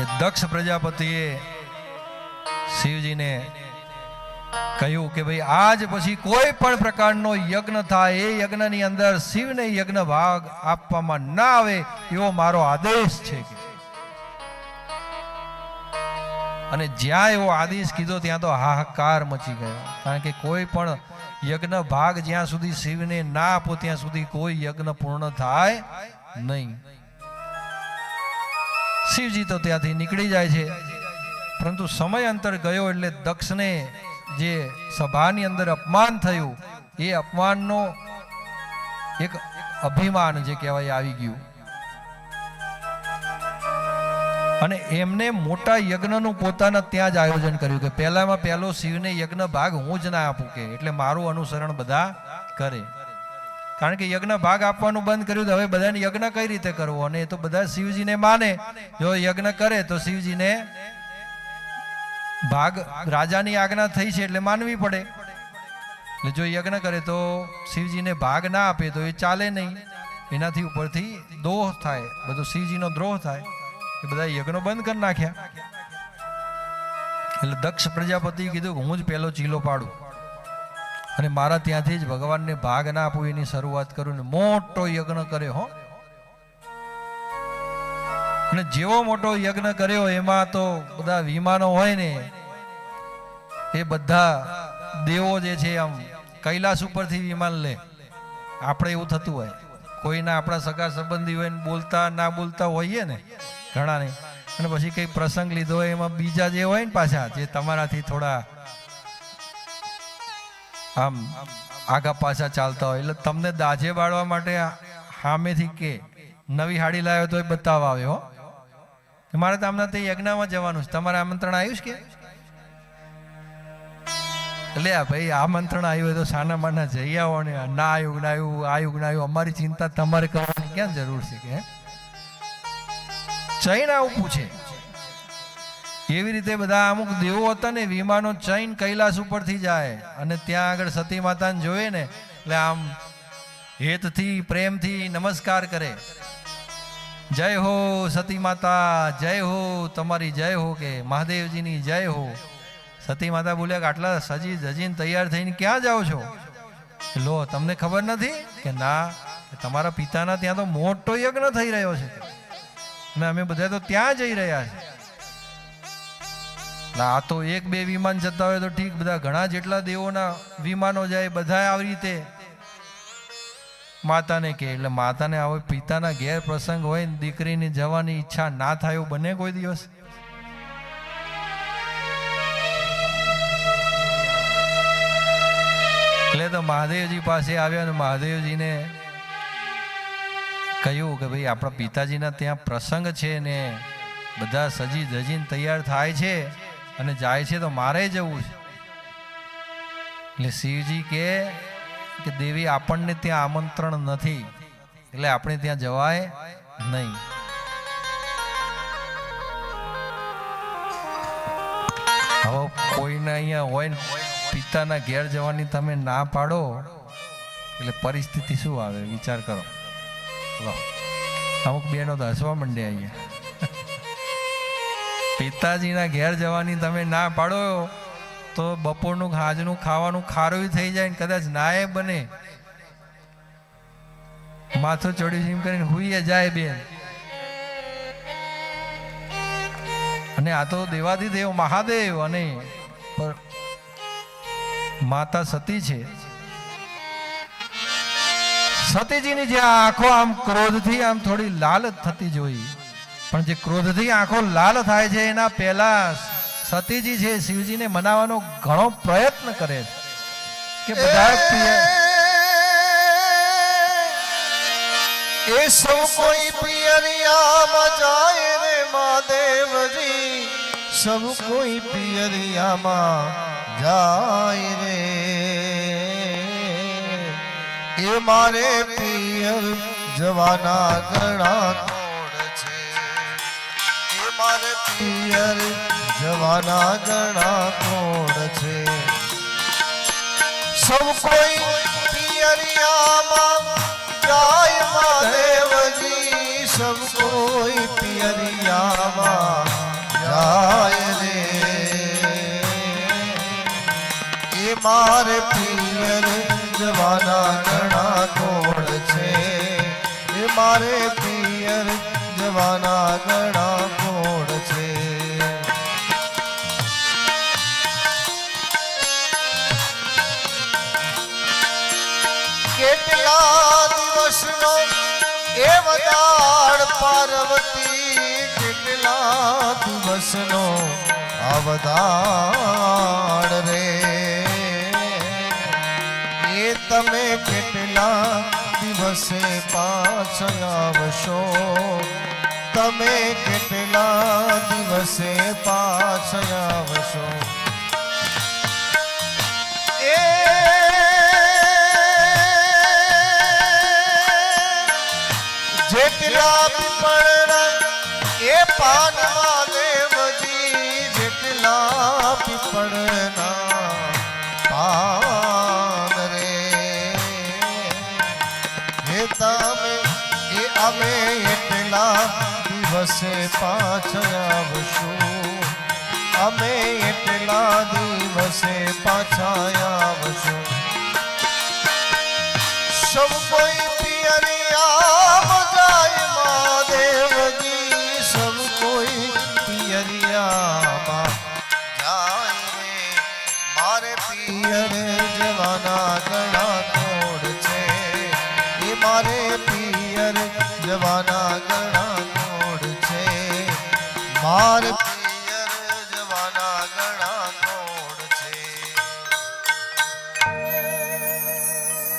એ દક્ષ પ્રજાપતિએ શિવજીને કહ્યું કે ભાઈ આજ પછી કોઈ પણ પ્રકારનો યજ્ઞ થાય, એ યજ્ઞની અંદર શિવને યજ્ઞ ભાગ આપવામાં ના આવે એવો મારો આદેશ છે અને જ્યાં એવો આદેશ કીધો ત્યાં તો હાહાકાર મચી ગયો. કારણ કે કોઈ પણ યજ્ઞ ભાગ જ્યાં સુધી શિવને ના આપો, ત્યાં સુધી કોઈ યજ્ઞ પૂર્ણ થાય નહીં. શિવજી તો ત્યાંથી નીકળી જાય છે. પરંતુ સમય અંતર ગયો એટલે દક્ષને જે સભાની અંદર અપમાન થયું, એ અપમાનનો એક અભિમાન જે કહેવાય આવી ગયું. અને એમને મોટા યજ્ઞનું પોતાના ત્યાં જ આયોજન કર્યું કે પહેલામાં પહેલો શિવને યજ્ઞ ભાગ હું જ ના આપું કે, એટલે મારું અનુસરણ બધા કરે. કારણ કે યજ્ઞ ભાગ આપવાનું બંધ કર્યું તો હવે બધાને યજ્ઞ કઈ રીતે કરવો? અને એ તો બધા શિવજીને માને. જો યજ્ઞ કરે તો શિવજીને ભાગ, રાજાની આજ્ઞા થઈ છે એટલે માનવી પડે. એટલે જો યજ્ઞ કરે તો શિવજીને ભાગ ના આપે તો એ ચાલે નહીં. એનાથી ઉપરથી દોહ થાય. બધો શિવજીનો દ્રોહ થાય. એ બધા યજ્ઞો બંધ કરી નાખ્યા. એટલે દક્ષ પ્રજાપતિ કીધું હું જ પહેલો ચીલો પાડું. અને મારા ત્યાંથી જ ભગવાનને ભાગ ના આપું એની શરૂઆત કરું ને મોટો યજ્ઞ કર્યો હો. અને જેવો મોટો યજ્ઞ કર્યો એમાં તો બધા વિમાનો હોય ને, એ બધા દેવો જે છે આમ કૈલાસ ઉપરથી વિમાન લે. આપણે એવું થતું હોય. કોઈના આપણા સગા સંબંધી હોય ને બોલતા ના બોલતા હોઈએ ને ઘણા ને અને પછી કંઈ પ્રસંગ લીધો હોય એમાં બીજા જે હોય ને પાછા, જે તમારાથી થોડા આમ આગા પાછા ચાલતા હોય. એટલે તમને દાજે બાળવા માટે સામેથી કે, નવી હાડી લાવ્યો તો બતાવવા આવ્યો મારે તો આમના તે યજ્ઞમાં જવાનું છે. તમારે આમંત્રણ આવ્યું છે કે? આ ભાઈ, આમંત્રણ આવ્યું હોય તો સાના માના જઈ આવો ને. ના આવ્યું ના આવ્યું આવ્યું ના આવ્યું અમારી ચિંતા તમારે કરવાની ક્યાં જરૂર છે કે જઈને આવું પૂછે. એવી રીતે બધા અમુક દેવો હતા ને, વિમાનો ચૈન કૈલાસ ઉપરથી જાય અને ત્યાં આગળ સતી માતાને જોવે ને, એટલે આમ હેતથી, પ્રેમથી નમસ્કાર કરે. જય હો સતી માતા, જય હો તમારી, જય હો કે મહાદેવજીની જય હો. સતી માતા બોલ્યા કે આટલા સજી જજીને તૈયાર થઈને ક્યાં જાઓ છો? લો, તમને ખબર નથી કે ના, તમારા પિતાના ત્યાં તો મોટો યજ્ઞ થઈ રહ્યો છે. અને અમે બધા તો ત્યાં જઈ રહ્યા છે ના આ તો એક બે વિમાન જતા હોય તો ઠીક, બધા ઘણા જેટલા દેવોના વિમાનો જાય બધા આવી રીતે. માતાને કે, એટલે માતાને આવે પિતાના ઘેર પ્રસંગ હોય ને દીકરીની જવાની ઈચ્છા ના થાય એવું બને કોઈ દિવસ? એટલે તો મહાદેવજી પાસે આવ્યા ને મહાદેવજીને કહ્યું કે ભાઈ, આપણા પિતાજીના ત્યાં પ્રસંગ છે ને, બધા સજી ધજીને તૈયાર થાય છે. અને જાય છે તો મારે જવું છે. એટલે શિવજી કે કે દેવી આપણને ત્યાં આમંત્રણ નથી. એટલે આપણે ત્યાં જવાય નહીં. હવે કોઈને અહીંયા હોય ને, પિતાના ઘેર જવાની તમે ના પાડો, એટલે પરિસ્થિતિ શું આવે? વિચાર કરો. અમુક બેનો તો હસવા માંડે અહીંયા. પિતાજીના ઘેર જવાની તમે ના પાડો, તો બપોરનું હાજનું ખાવાનું ખારું થઈ જાય કદાચ નાય બને. માથું ચડ્યું એમ કરીને હુઈએ જાય બેન. અને આ તો દેવાધિદેવ મહાદેવ અને માતા સતી છે. સતીજીની જે આંખો આમ ક્રોધથી આમ થોડી લાલ થતી જોઈ. પણ જે ક્રોધથી આંખો લાલ થાય છે એના પહેલા સતીજી છે શિવજીને મનાવવાનો ઘણો પ્રયત્ન કરે છે. કે બધા એ સૌ કોઈ પિયરિયામાં જાય રે મહાદેવજી. સૌ કોઈ પિયરિયામાં જાય રે. એ મારે પિયર જવાના એ મારે પિયર જવાના ઘણા કોણ છે? સૌ કોઈ પિયરિયામાં જાય મહાદેવજી સૌ કોઈ પિયરિયામાં જાય રે. એ મારે પિયર, જવાના ઘણા કોણ છે? એ મારે પિયર, જવાના ઘણા કેટલા દિવસનો એ વદાળ પાર્વતી કેટલા દિવસનો? અવદાળ રે. એ તમે કેટલા દિવસે પાછળ આવશો? તમે કેટલા દિવસે પાછળ આવશો? એ પાનમાં દેવજી જેટલા પીપળના પાન રે. હે તમે, એ અમે એટલા દિવસે પાછળ આવશું. અમે એટલા દિવસે પાછા આવશું. સૌ કોઈ પિયરિયા જાય